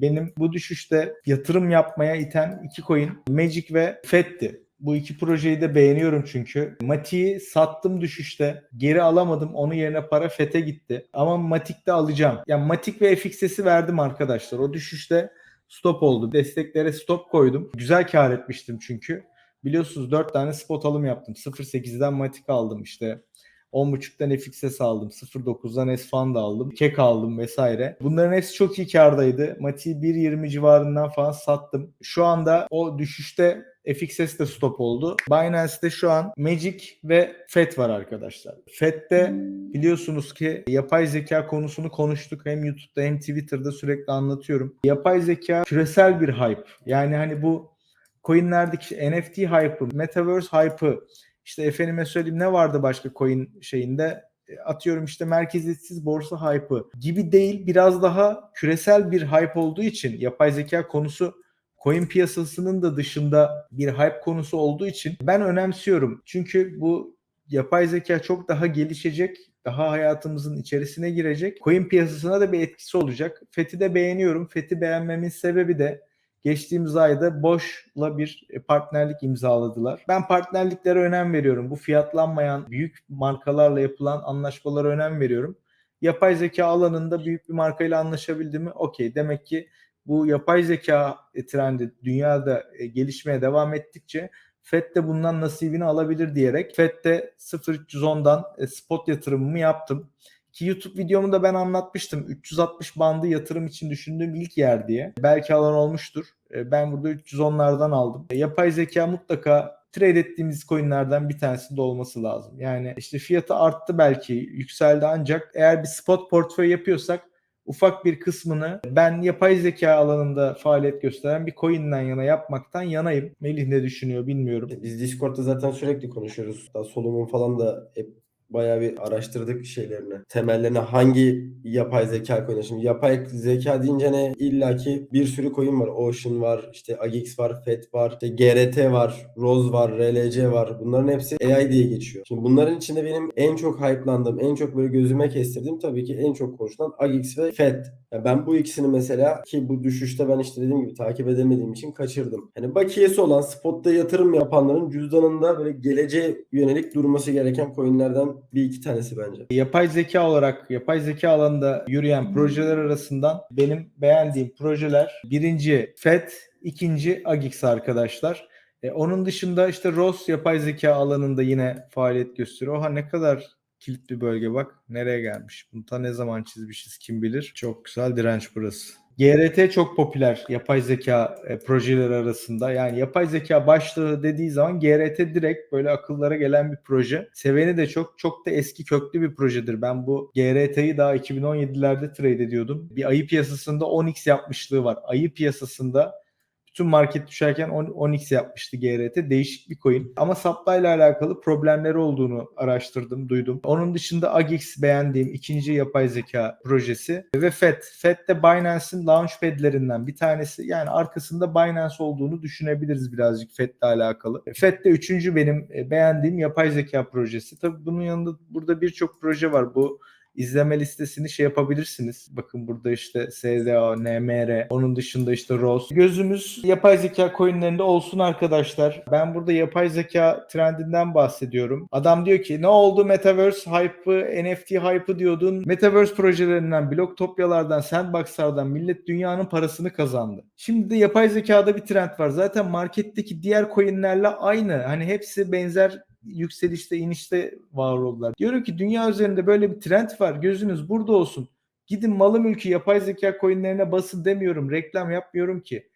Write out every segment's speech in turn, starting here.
Benim bu düşüşte yatırım yapmaya iten iki coin Magic ve FED'ti. Bu iki projeyi de beğeniyorum çünkü. Mati'yi sattım düşüşte. Geri alamadım. Onun yerine para FET'e gitti. Ama Matik'te alacağım. Yani Matik ve FXS'i verdim arkadaşlar. O düşüşte stop oldu. Desteklere stop koydum. Güzel kar etmiştim çünkü. Biliyorsunuz 4 tane spot alım yaptım. 0.8'den Matik aldım işte. 10.5'tan FXS aldım. 0.9'dan S-Fund aldım. Kek aldım vesaire. Bunların hepsi çok iyi kardaydı. Mati'yi 1.20 civarından falan sattım. Şu anda o düşüşte FXS de stop oldu. Binance'de şu an Magic ve FED var arkadaşlar. FED'de biliyorsunuz ki yapay zeka konusunu konuştuk. Hem YouTube'da hem Twitter'da sürekli anlatıyorum. Yapay zeka küresel bir hype. Yani hani bu coinlerdeki NFT hype'ı, metaverse hype'ı, işte efendime söyleyeyim ne vardı başka coin şeyinde? E, Atıyorum işte merkeziyetsiz borsa hype'ı gibi değil biraz daha küresel bir hype olduğu için yapay zeka konusu coin piyasasının da dışında bir hype konusu olduğu için ben önemsiyorum. Çünkü bu yapay zeka çok daha gelişecek, daha hayatımızın içerisine girecek. Coin piyasasına da bir etkisi olacak. FET'i de beğeniyorum. FET'i beğenmemin sebebi de geçtiğimiz ayda Bosch'la bir partnerlik imzaladılar. Ben partnerliklere önem veriyorum. Bu fiyatlanmayan büyük markalarla yapılan anlaşmalara önem veriyorum. Yapay zeka alanında büyük bir markayla anlaşabildi mi? Okey. Demek ki bu yapay zeka trendi dünyada e, gelişmeye devam ettikçe FED de bundan nasibini alabilir diyerek FED'de 0310'dan e, spot yatırımımı yaptım. Ki YouTube videomu da ben anlatmıştım. 360 bandı yatırım için düşündüğüm ilk yer diye. Belki alan olmuştur. E, Ben burada 310'lardan aldım. E, Yapay zeka mutlaka trade ettiğimiz coinlerden bir tanesi de olması lazım. Yani işte fiyatı arttı belki, yükseldi ancak eğer bir spot portföy yapıyorsak ufak bir kısmını ben yapay zeka alanında faaliyet gösteren bir coin'den yana yapmaktan yanayım. Melih ne düşünüyor bilmiyorum. Biz Discord'da zaten sürekli konuşuyoruz. Daha Solomon falan da hep bayağı bir araştırdık şeylerini. Temellerine hangi yapay zeka koyuyor? Şimdi yapay zeka deyince ne? illaki bir sürü coin var. Ocean var, işte AGX var, FET var, işte GRT var, Rose var, RLC var. Bunların hepsi AI diye geçiyor. Şimdi bunların içinde benim en çok hype'landığım, en çok böyle gözüme kestirdiğim tabii ki en çok konuşulan AGX ve FET. Ya ben bu ikisini mesela ki bu düşüşte ben işte dediğim gibi takip edemediğim için kaçırdım. Hani bakiyesi olan spotta yatırım yapanların cüzdanında böyle geleceğe yönelik durması gereken coinlerden bir iki tanesi bence. Yapay zeka olarak yapay zeka alanında yürüyen projeler arasından benim beğendiğim projeler birinci FED, ikinci AGX arkadaşlar. E, onun dışında işte ROS yapay zeka alanında yine faaliyet gösteriyor. Oha ne kadar kilit bir bölge bak. Nereye gelmiş? Bunu ta ne zaman çizmişiz kim bilir. Çok güzel direnç burası. GRT çok popüler yapay zeka e, projeleri arasında. Yani yapay zeka başlığı dediği zaman GRT direkt böyle akıllara gelen bir proje. Seveni de çok çok da eski köklü bir projedir. Ben bu GRT'yi daha 2017'lerde trade ediyordum. Bir ayı piyasasında 10x yapmışlığı var. Ayı piyasasında bütün market düşerken 10 10x yapmıştı GRT. Değişik bir coin. Ama supply ile alakalı problemleri olduğunu araştırdım, duydum. Onun dışında AGX beğendiğim ikinci yapay zeka projesi ve FED. FED de Binance'in launchpad'lerinden bir tanesi. Yani arkasında Binance olduğunu düşünebiliriz birazcık FED ile alakalı. FED de üçüncü benim e, beğendiğim yapay zeka projesi. Tabii bunun yanında burada birçok proje var. Bu izleme listesini şey yapabilirsiniz. Bakın burada işte SDA, NMR, onun dışında işte ROS. Gözümüz yapay zeka coinlerinde olsun arkadaşlar. Ben burada yapay zeka trendinden bahsediyorum. Adam diyor ki ne oldu Metaverse hype'ı, NFT hype'ı diyordun. Metaverse projelerinden, Bloktopyalardan, Sandbox'lardan millet dünyanın parasını kazandı. Şimdi de yapay zekada bir trend var. Zaten marketteki diğer coinlerle aynı. Hani hepsi benzer yükselişte inişte var oldular. Diyorum ki dünya üzerinde böyle bir trend var. Gözünüz burada olsun. Gidin malı mülkü yapay zeka coinlerine basın demiyorum. Reklam yapmıyorum ki.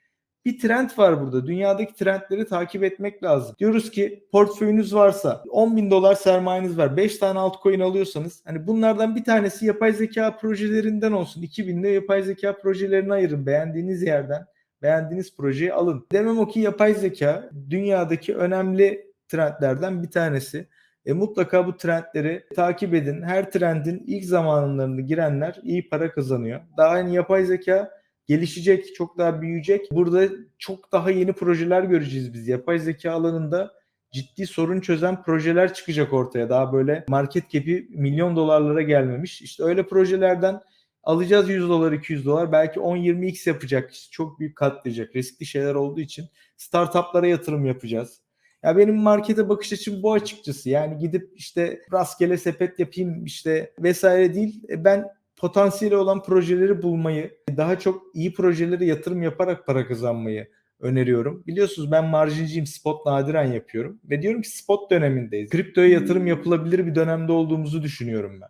Bir trend var burada. Dünyadaki trendleri takip etmek lazım. Diyoruz ki portföyünüz varsa 10 bin dolar sermayeniz var. 5 tane altcoin alıyorsanız hani bunlardan bir tanesi yapay zeka projelerinden olsun. 2000'de yapay zeka projelerini ayırın beğendiğiniz yerden. Beğendiğiniz projeyi alın. Demem o ki yapay zeka dünyadaki önemli trendlerden bir tanesi. E, mutlaka bu trendleri takip edin. Her trendin ilk zamanlarında girenler iyi para kazanıyor. Daha yeni yapay zeka gelişecek, çok daha büyüyecek. Burada çok daha yeni projeler göreceğiz biz. Yapay zeka alanında ciddi sorun çözen projeler çıkacak ortaya. Daha böyle market cap'i milyon dolarlara gelmemiş. İşte öyle projelerden Alacağız 100 dolar 200 dolar belki 10-20x yapacak çok büyük katlayacak riskli şeyler olduğu için startuplara yatırım yapacağız. Ya benim markete bakış açım bu açıkçası. Yani gidip işte rastgele sepet yapayım işte vesaire değil. E, Ben potansiyeli olan projeleri bulmayı, daha çok iyi projelere yatırım yaparak para kazanmayı öneriyorum. Biliyorsunuz ben marjinciyim, spot nadiren yapıyorum ve diyorum ki spot dönemindeyiz. Kriptoya yatırım yapılabilir bir dönemde olduğumuzu düşünüyorum ben.